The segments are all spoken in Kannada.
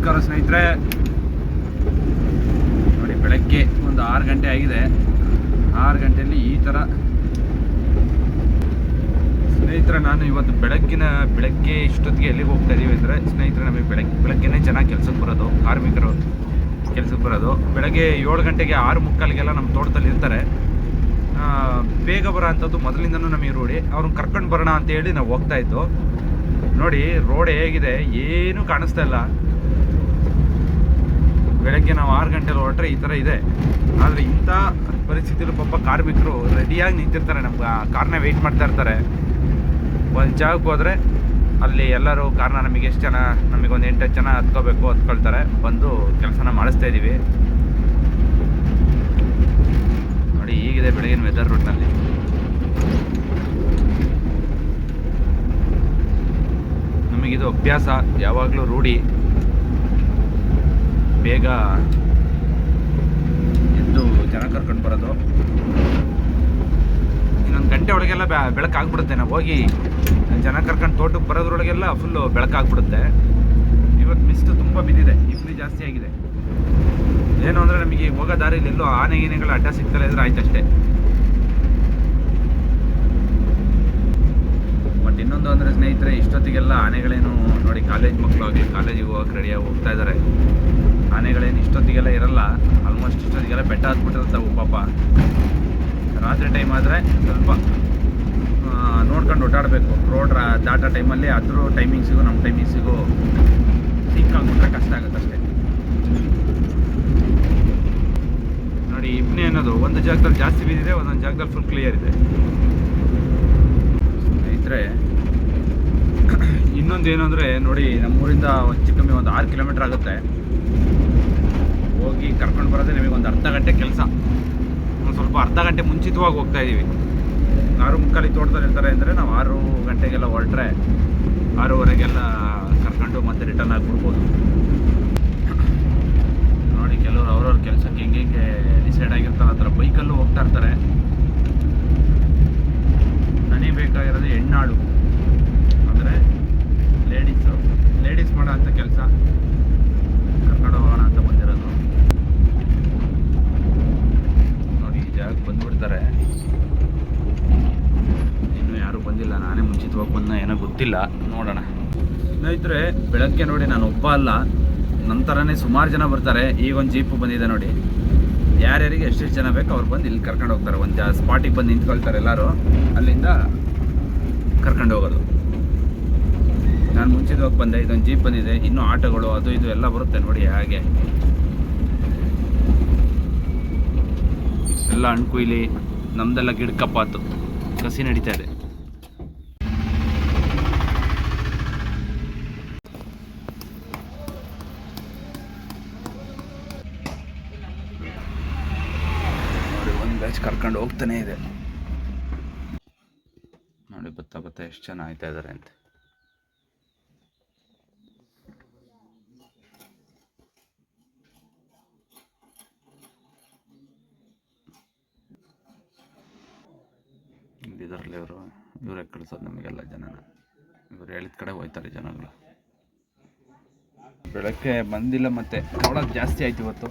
ನಮಸ್ಕಾರ ಸ್ನೇಹಿತರೆ. ನೋಡಿ, ಬೆಳಗ್ಗೆ ಒಂದು ಆರು ಗಂಟೆ ಆಗಿದೆ. ಆರು ಗಂಟೆಯಲ್ಲಿ ಈ ಥರ ಸ್ನೇಹಿತರೆ, ನಾನು ಇವತ್ತು ಬೆಳಗ್ಗಿನ, ಬೆಳಗ್ಗೆ ಇಷ್ಟೊತ್ತಿಗೆ ಎಲ್ಲಿಗೆ ಹೋಗ್ತಾ ಇದ್ದೀವಿ ಅಂದರೆ, ಸ್ನೇಹಿತರೆ, ನಮಗೆ ಬೆಳಗ್ಗೆ ಬೆಳಗ್ಗೆನೇ ಚೆನ್ನಾಗಿ ಕೆಲಸಕ್ಕೆ ಬರೋದು, ಕಾರ್ಮಿಕರು ಕೆಲಸಕ್ಕೆ ಬರೋದು. ಬೆಳಗ್ಗೆ ಏಳು ಗಂಟೆಗೆ ಆರು ಮುಕ್ಕಾಲಿಗೆಲ್ಲ ನಮ್ಮ ತೋಟದಲ್ಲಿ ಇರ್ತಾರೆ. ಬೇಗ ಬರೋ ಅಂಥದ್ದು ಮೊದಲಿಂದನೂ ನಮಗೆ ರೋಡಿ ಅವ್ರನ್ನ ಕರ್ಕೊಂಡು ಬರೋಣ ಅಂತ ಹೇಳಿ ನಾವು ಹೋಗ್ತಾ ನೋಡಿ, ರೋಡ್ ಹೇಗಿದೆ, ಏನೂ ಕಾಣಿಸ್ತಾ ಇಲ್ಲ. ಬೆಳಗ್ಗೆ ನಾವು ಆರು ಗಂಟೆಲಿ ಹೊರಟ್ರೆ ಈ ಥರ ಇದೆ. ಆದರೆ ಇಂಥ ಪರಿಸ್ಥಿತಿಯಲ್ಲಿ ಪಾಪ ಕಾರ್ಮಿಕರು ರೆಡಿಯಾಗಿ ನಿಂತಿರ್ತಾರೆ. ನಮ್ಗೆ ಕಾರ್ನ ವೆಯ್ಟ್ ಮಾಡ್ತಾ ಇರ್ತಾರೆ. ಒಂದು ಜಾಗಕ್ಕೆ ಹೋದರೆ ಅಲ್ಲಿ ಎಲ್ಲರೂ ಕಾರ್ನ ನಮಗೆ ಎಷ್ಟು ಜನ, ನಮಗೆ ಒಂದು ಎಂಟು ಜನ ಹತ್ಕೋಬೇಕು ಹತ್ಕೊಳ್ತಾರೆ. ಬಂದು ಕೆಲಸನ ಮಾಡಿಸ್ತಾ ಇದ್ದೀವಿ ನೋಡಿ, ಈಗಿದೆ ಬೆಳಗಿನ ವೆದರ್ ರೂಟ್ನಲ್ಲಿ ನಮಗಿದು ಅಭ್ಯಾಸ ಯಾವಾಗಲೂ ರೂಢಿ. ಬೇಗ ಎದ್ದು ಜನ ಕರ್ಕೊಂಡು ಬರೋದು. ಇನ್ನೊಂದು ಗಂಟೆ ಒಳಗೆಲ್ಲ ಬೆಳಕಾಗ್ಬಿಡುತ್ತೆ. ನಾವು ಹೋಗಿ ಜನ ಕರ್ಕೊಂಡು ತೋಟಕ್ಕೆ ಬರೋದ್ರೊಳಗೆಲ್ಲ ಫುಲ್ಲು ಬೆಳಕಾಗ್ಬಿಡುತ್ತೆ. ಇವತ್ತು ಮಿಸ್ಟ್ ತುಂಬ ಬಿದ್ದಿದೆ. ಇಬ್ಬನಿ ಜಾಸ್ತಿ ಆಗಿದೆ. ಏನು ಅಂದರೆ ನಮಗೆ ಹೋಗೋ ದಾರಿಲಿ ಎಲ್ಲೋ ಆನೆ ಗೀನೆಗಳ ಅಡ್ಡ ಸಿಗ್ತಲ್ಲ ಇದ್ರೆ ಆಯ್ತು ಅಷ್ಟೇ. ಬಟ್ ಇನ್ನೊಂದು ಅಂದರೆ ಸ್ನೇಹಿತರೆ, ಇಷ್ಟೊತ್ತಿಗೆಲ್ಲ ಆನೆಗಳೇನು ನೋಡಿ ಕಾಲೇಜ್ ಮಕ್ಕಳು ಆಗಲಿ, ಕಾಲೇಜಿಗೆ ಹೋಗಕ್ಕೆ ರೆಡಿಯಾಗಿ ಹೋಗ್ತಾ ಇದ್ದಾರೆ ಆನೆಗಳೇನು ಇಷ್ಟೊತ್ತಿಗೆಲ್ಲ ಇರಲ್ಲ. ಆಲ್ಮೋಸ್ಟ್ ಇಷ್ಟೊತ್ತಿಗೆಲ್ಲ ಬೆಟ್ಟ ಹತ್ಬಿಟ್ಟಿರ್ತಾವೆ ಪಾಪ. ರಾತ್ರಿ ಟೈಮ್ ಆದರೆ ಸ್ವಲ್ಪ ನೋಡ್ಕೊಂಡು ಓಡಾಡಬೇಕು. ರೋಡ್ ದಾಟೋ ಟೈಮಲ್ಲಿ ಅದ್ರ ಟೈಮಿಂಗ್ಸಿಗೂ ನಮ್ಮ ಟೈಮಿಂಗ್ಸಿಗೂ ಸಿಕ್ಕ ಆಗ್ಬಿಟ್ರೆ ಕಷ್ಟ ಆಗುತ್ತೆ ಅಷ್ಟೇ. ನೋಡಿ, ಇಬ್ನಿ ಅನ್ನೋದು ಒಂದು ಜಾಗದಲ್ಲಿ ಜಾಸ್ತಿ ಬಿದ್ದಿದೆ, ಒಂದೊಂದು ಜಾಗದಲ್ಲಿ ಫುಲ್ ಕ್ಲಿಯರ್ ಇದೆ. ಇದ್ರೆ ಇನ್ನೊಂದು ಏನು ಅಂದರೆ ನೋಡಿ, ನಮ್ಮೂರಿಂದ ಒಂದು ಕಮ್ಮಿ ಒಂದು ಆರು ಕಿಲೋಮೀಟ್ರ್ ಆಗುತ್ತೆ. ಹೋಗಿ ಕರ್ಕೊಂಡು ಬರೋದೇ ನಮಗೆ ಒಂದು ಅರ್ಧ ಗಂಟೆ ಕೆಲಸ. ಒಂದು ಸ್ವಲ್ಪ ಅರ್ಧ ಗಂಟೆ ಮುಂಚಿತವಾಗಿ ಹೋಗ್ತಾ ಇದ್ದೀವಿ. ಆರು ಮುಕ್ಕಾಲಿ ತೋಟದಲ್ಲಿ ಇರ್ತಾರೆ ಅಂದರೆ ನಾವು ಆರು ಗಂಟೆಗೆಲ್ಲ ಹೊರಟ್ರೆ ಆರೂವರೆಗೆಲ್ಲ ಕರ್ಕೊಂಡು ಮತ್ತೆ ರಿಟರ್ನ್ ಆಗಿಬಿಡ್ಬೋದು ನೋಡಿ ಕೆಲವರು ಅವ್ರವ್ರ ಕೆಲಸಕ್ಕೆ ಹೆಂಗೆ ಹೆಂಗೆ ಡಿಸೈಡ್ ಆಗಿರ್ತಾರೆ ಆ ಥರ ಬೈಕಲ್ಲೂ ಹೋಗ್ತಾ ಇರ್ತಾರೆ ನನಗೆ ಬೇಕಾಗಿರೋದು ಹೆಣ್ಣಾಳು ಅಂದರೆ ಲೇಡೀಸು ಲೇಡೀಸ್ ಮಾಡೋ ಅಂಥ ಕೆಲಸ ಕರ್ಕೊಂಡು ಹೋಗೋಣ ಅಂತ ಬಂದಿರೋದು ನೋಡಿ ಈ ಜಾಗಕ್ಕೆ ಬಂದ್ಬಿಡ್ತಾರೆ ಇನ್ನೂ ಯಾರೂ ಬಂದಿಲ್ಲ ನಾನೇ ಮುಂಚಿತವಾಗಿ ಬಂದ ಏನೋ ಗೊತ್ತಿಲ್ಲ, ನೋಡೋಣ. ಸ್ನೇಹಿತರೆ, ಬೆಳಗ್ಗೆ ನೋಡಿ ನಾನು ಒಬ್ಬ ಅಲ್ಲ. ನಂತರನೇ ಸುಮಾರು ಜನ ಬರ್ತಾರೆ. ಈಗ ಒಂದು ಜೀಪು ಬಂದಿದೆ ನೋಡಿ. ಯಾರ್ಯಾರಿಗೆ ಎಷ್ಟೆಷ್ಟು ಜನ ಬೇಕು ಅವ್ರು ಬಂದು ಇಲ್ಲಿ ಕರ್ಕೊಂಡು ಹೋಗ್ತಾರೆ. ಒಂದು ಸ್ಪಾಟಿಗೆ ಬಂದು ನಿಂತ್ಕೊಳ್ತಾರೆ ಎಲ್ಲರೂ. ಅಲ್ಲಿಂದ ಕರ್ಕೊಂಡು ಹೋಗೋದು. ನಾನು ಮುಂಚಿತವಾಗಿ ಬಂದೆ, ಇದೊಂದು ಜೀಪ್ ಬಂದಿದೆ. ಇನ್ನೂ ಆಟೋಗಳು, ಅದು ಇದು ಎಲ್ಲ ಬರುತ್ತೆ ನೋಡಿ ಹಾಗೆ. ಎಲ್ಲ ಹಣ್ಣು ನಮ್ದೆಲ್ಲ ಗಿಡ ಕಪ್ಪಾತು ಕಸಿ ನಡೀತಾ ಇದೆ ನೋಡಿ ಒಂದು ಬ್ಯಾಚ್ ಕರ್ಕೊಂಡು ಹೋಗ್ತಾನೆ ಇದೆ. ನೋಡಿ, ಬತ್ತ ಬತ್ತ ಎಷ್ಟು ಜನ ಆಯ್ತಾ ಇದ್ದಾರೆ ಅಂತ. ಇದರಲ್ಲಿ ಇವರು, ಇವರೇ ಕಳಿಸೋದು ನಮಗೆಲ್ಲ ಜನನ. ಇವ್ರು ಹೇಳಿದ ಕಡೆ ಹೋಯ್ತಾರೆ ಜನಗಳು. ಬೆಳಗ್ಗೆ ಬಂದಿಲ್ಲ ಮತ್ತೆ, ನೋಡೋದು ಜಾಸ್ತಿ ಆಯ್ತು ಇವತ್ತು.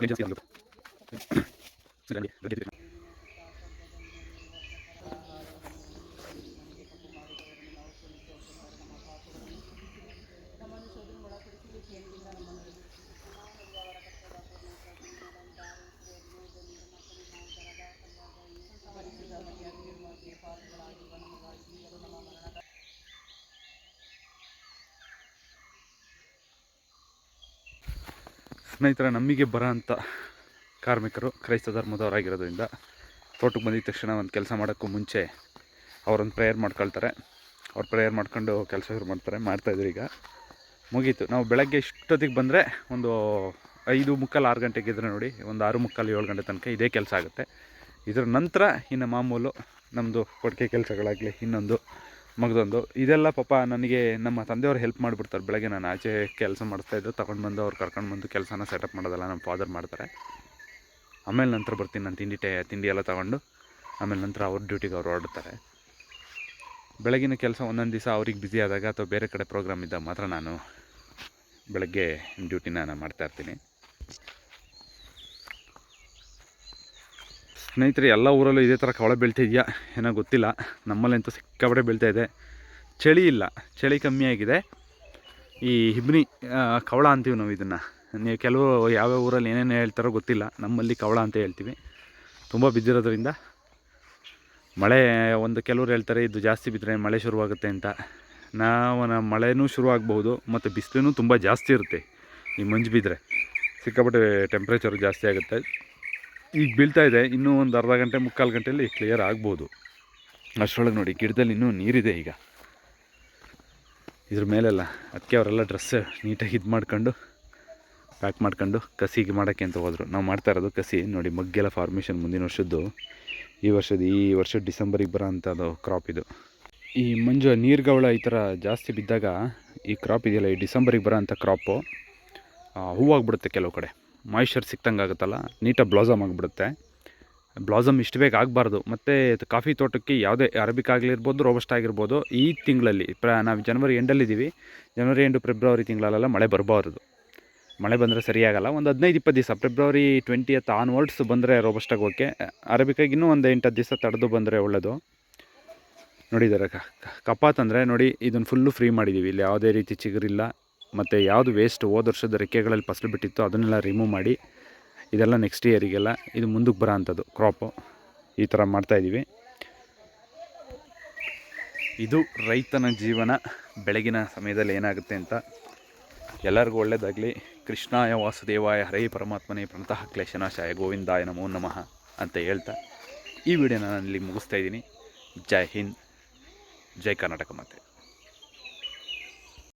Gracias, ಸ್ನೇಹಿತರ ನಮಗೆ ಬರೋ ಅಂಥ ಕಾರ್ಮಿಕರು ಕ್ರೈಸ್ತ ಧರ್ಮದವರಾಗಿರೋದ್ರಿಂದ ತೋಟಕ್ಕೆ ಬಂದಿದ ತಕ್ಷಣ ಒಂದು ಕೆಲಸ ಮಾಡೋಕ್ಕೂ ಮುಂಚೆ ಅವರೊಂದು ಪ್ರೇಯರ್ ಮಾಡ್ಕೊಳ್ತಾರೆ. ಅವ್ರು ಪ್ರೇಯರ್ ಮಾಡ್ಕೊಂಡು ಕೆಲಸ ಶುರು ಮಾಡ್ತಾರೆ ಮಾಡ್ತಾಯಿದ್ರು ಈಗ. ಮುಗೀತು. ನಾವು ಬೆಳಗ್ಗೆ ಇಷ್ಟೊತ್ತಿಗೆ ಬಂದರೆ ಒಂದು ಐದು ಮುಕ್ಕಾಲು ಆರು ಗಂಟೆಗೆ ಇದ್ರೆ ನೋಡಿ, ಒಂದು ಆರು ಮುಕ್ಕಾಲು ಏಳು ಗಂಟೆ ತನಕ ಇದೇ ಕೆಲಸ ಆಗುತ್ತೆ. ಇದರ ನಂತರ ಇನ್ನು ಮಾಮೂಲು ನಮ್ಮದು ಕೊಡುಗೆ ಕೆಲಸಗಳಾಗಲಿ ಇನ್ನೊಂದು ಮಗದೊಂದು. ಇದೆಲ್ಲ ಪಾಪ ನನಗೆ ನಮ್ಮ ತಂದೆಯವರು ಹೆಲ್ಪ್ ಮಾಡಿಬಿಡ್ತಾರೆ. ಬೆಳಗ್ಗೆ ನಾನು ಆಚೆ ಕೆಲಸ ಮಾಡಿಸ್ತಾಯಿದ್ದು ತಗೊಂಡು ಬಂದು ಅವ್ರು ಕರ್ಕೊಂಡು ಬಂದು ಕೆಲಸನ ಸೆಟಪ್ ಮಾಡೋದಲ್ಲ ನಮ್ಮ ಫಾದರ್ ಮಾಡ್ತಾರೆ. ಆಮೇಲೆ ನಂತರ ಬರ್ತೀನಿ. ನಾನು ತಿಂಡಿ ಟೇ, ತಿಂಡಿ ಎಲ್ಲ ತಗೊಂಡು ಆಮೇಲೆ ನಂತರ ಅವ್ರ ಡ್ಯೂಟಿಗೆ ಅವ್ರು ಹೊರಡ್ತಾರೆ. ಬೆಳಗಿನ ಕೆಲಸ ಒಂದೊಂದು ದಿವಸ ಅವ್ರಿಗೆ ಬ್ಯುಸಿ ಆದಾಗ ಅಥವಾ ಬೇರೆ ಕಡೆ ಪ್ರೋಗ್ರಾಮ್ ಇದ್ದಾಗ ಮಾತ್ರ ನಾನು ಬೆಳಗ್ಗೆ ಡ್ಯೂಟಿನ ನಾನು ಮಾಡ್ತಾ ಸ್ನೇಹಿತರೆ, ಎಲ್ಲ ಊರಲ್ಲೂ ಇದೇ ಥರ ಕವಳೆ ಬೆಳ್ತಿದೆಯಾ ಏನೋ ಗೊತ್ತಿಲ್ಲ. ನಮ್ಮಲ್ಲಂತೂ ಸಿಕ್ಕಾಪಟ್ಟೆ ಇದೆ. ಚಳಿ ಇಲ್ಲ. ಚಳಿ ಕಮ್ಮಿ ಆಗಿದೆ. ಈ ಹಿಬ್ನಿ ಕವಳ ಅಂತೀವಿ ನಾವು ಇದನ್ನು. ನೀವು ಕೆಲವು ಯಾವ್ಯಾವ ಊರಲ್ಲಿ ಏನೇನು ಹೇಳ್ತಾರೋ ಗೊತ್ತಿಲ್ಲ. ನಮ್ಮಲ್ಲಿ ಕವಳ ಅಂತ ಹೇಳ್ತೀವಿ. ತುಂಬ ಬಿದ್ದಿರೋದ್ರಿಂದ. ಮಳೆ, ಒಂದು ಕೆಲವ್ರು ಹೇಳ್ತಾರೆ, ಇದು ಜಾಸ್ತಿ ಬಿದ್ದರೆ ಮಳೆ ಶುರುವಾಗುತ್ತೆ ಅಂತ. ನಾವು ನಮ್ಮ ಮಳೆನೂ ಶುರುವಾಗಬಹುದು, ಮತ್ತು ಬಿಸಿಲೂ ತುಂಬ ಜಾಸ್ತಿ ಇರುತ್ತೆ. ಈ ಮಂಜು ಬಿದ್ದರೆ ಸಿಕ್ಕಾಪಟ್ಟೆ ಟೆಂಪ್ರೇಚರ್ ಜಾಸ್ತಿ ಆಗುತ್ತೆ. ಈಗ ಬೀಳ್ತಾ ಇದೆ. ಇನ್ನೂ ಒಂದು ಅರ್ಧ ಗಂಟೆ, ಮುಕ್ಕಾಲು ಗಂಟೆಯಲ್ಲಿ ಕ್ಲಿಯರ್ ಆಗ್ಬೋದು. ಅಷ್ಟರೊಳಗೆ ನೋಡಿ, ಗಿಡದಲ್ಲಿ ಇನ್ನೂ ನೀರಿದೆ ಈಗ. ಇದ್ರ ಮೇಲೆಲ್ಲ ಅದಕ್ಕೆ ಅವರೆಲ್ಲ ಡ್ರೆಸ್ ನೀಟಾಗಿ ಇದು ಮಾಡ್ಕೊಂಡು ಪ್ಯಾಕ್ ಮಾಡ್ಕೊಂಡು ಕಸಿಗೆ ಮಾಡೋಕ್ಕೆ ಅಂತ ಹೋದರು. ನಾವು ಮಾಡ್ತಾ ಇರೋದು ಕಸಿ. ನೋಡಿ, ಮಗ್ಗೆಲ್ಲ ಫಾರ್ಮೇಷನ್ ಮುಂದಿನ ವರ್ಷದ್ದು. ಈ ವರ್ಷದ, ಈ ವರ್ಷ ಡಿಸೆಂಬರಿಗೆ ಬರೋ ಅಂಥದ್ದು ಕ್ರಾಪ್ ಇದು. ಈ ಮಂಜು ನೀರ್ಗವಳ ಈ ಥರ ಜಾಸ್ತಿ ಬಿದ್ದಾಗ ಈ ಕ್ರಾಪ್ ಇದೆಯಲ್ಲ, ಈ ಡಿಸೆಂಬರಿಗೆ ಬರೋ ಅಂಥ ಕ್ರಾಪು ಹೂವಾಗ್ಬಿಡುತ್ತೆ ಕೆಲವು ಕಡೆ. ಮಾಯಿಶ್ಚರ್ ಸಿಕ್ತಂಗೆ ಆಗುತ್ತಲ್ಲ ನೀಟಾಗಿ ಬ್ಲಾಸಮ್ ಆಗಿಬಿಡುತ್ತೆ. ಬ್ಲಾಸಮ್ ಇಷ್ಟು ಬೇಗ ಆಗಬಾರ್ದು. ಮತ್ತು ಕಾಫಿ ತೋಟಕ್ಕೆ ಯಾವುದೇ ಅರಬಿಕ್ ಆಗಲಿರ್ಬೋದು ರೋಬಸ್ಟ್ ಆಗಿರ್ಬೋದು, ಈ ತಿಂಗಳಲ್ಲಿ, ಪ್ರ, ನಾವು ಜನವರಿ ಎಂಡಲ್ಲಿದ್ದೀವಿ ಜನವರಿ ಎಂಡು ಫೆಬ್ರವರಿ ತಿಂಗಳಲ್ಲೆಲ್ಲ ಮಳೆ ಬರಬಾರ್ದು. ಮಳೆ ಬಂದರೆ ಸರಿಯಾಗಲ್ಲ ಒಂದು ಹದಿನೈದು, ಇಪ್ಪತ್ತು ದಿವಸ ಫೆಬ್ರವರಿ ಟ್ವೆಂಟಿಯತ್ ಆನ್ವರ್ಡ್ಸ್ ಬಂದರೆ ರೋಬಸ್ಟಾಗಿ ಓಕೆ ಅರಬಿಕಾಗಿ ಇನ್ನೂ ಒಂದು ಎಂಟು, ಹತ್ತು ದಿವಸ ತಡೆದು ಬಂದರೆ ಒಳ್ಳೆಯದು ನೋಡಿದ್ದಾರೆ ಕಪಾತ್ ಅಂದರೆ ನೋಡಿ, ಇದನ್ನು ಫುಲ್ಲು ಫ್ರೀ ಮಾಡಿದ್ದೀವಿ ಇಲ್ಲಿ ಯಾವುದೇ ರೀತಿ ಚಿಗುರಿಲ್ಲ. ಮತ್ತು ಯಾವುದು ವೇಸ್ಟ್ ಹೋದ ವರ್ಷದ ರೆಕ್ಕೆಗಳಲ್ಲಿ ಫಸಲು ಬಿಟ್ಟಿತ್ತು ಅದನ್ನೆಲ್ಲ ರಿಮೂವ್ ಮಾಡಿ, ಇದೆಲ್ಲ ನೆಕ್ಸ್ಟ್ ಇಯರಿಗೆಲ್ಲ ಇದು ಮುಂದಕ್ಕೆ ಬರೋ ಅಂಥದ್ದು ಕ್ರಾಪು ಈ ಥರ ಮಾಡ್ತಾಯಿದ್ದೀವಿ ಇದು ರೈತನ ಜೀವನ ಬೆಳಗಿನ ಸಮಯದಲ್ಲಿ ಏನಾಗುತ್ತೆ ಅಂತ ಎಲ್ಲರಿಗೂ ಒಳ್ಳೆಯದಾಗಲಿ ಕೃಷ್ಣಾಯ ವಾಸುದೇವಾಯ ಹರೇ ಪರಮಾತ್ಮನೇ ಪ್ರಣತಃ ಕ್ಲೇಶನಾಶಾಯ ಗೋವಿಂದಾಯ ನಮೋ ನಮಃ ಅಂತ ಹೇಳ್ತಾ ಈ ವಿಡಿಯೋನ ನಾನು ಇಲ್ಲಿ ಮುಗಿಸ್ತಾ ಇದ್ದೀನಿ. ಜೈ ಹಿಂದ್, ಜೈ ಕರ್ನಾಟಕ ಮಾತೆ.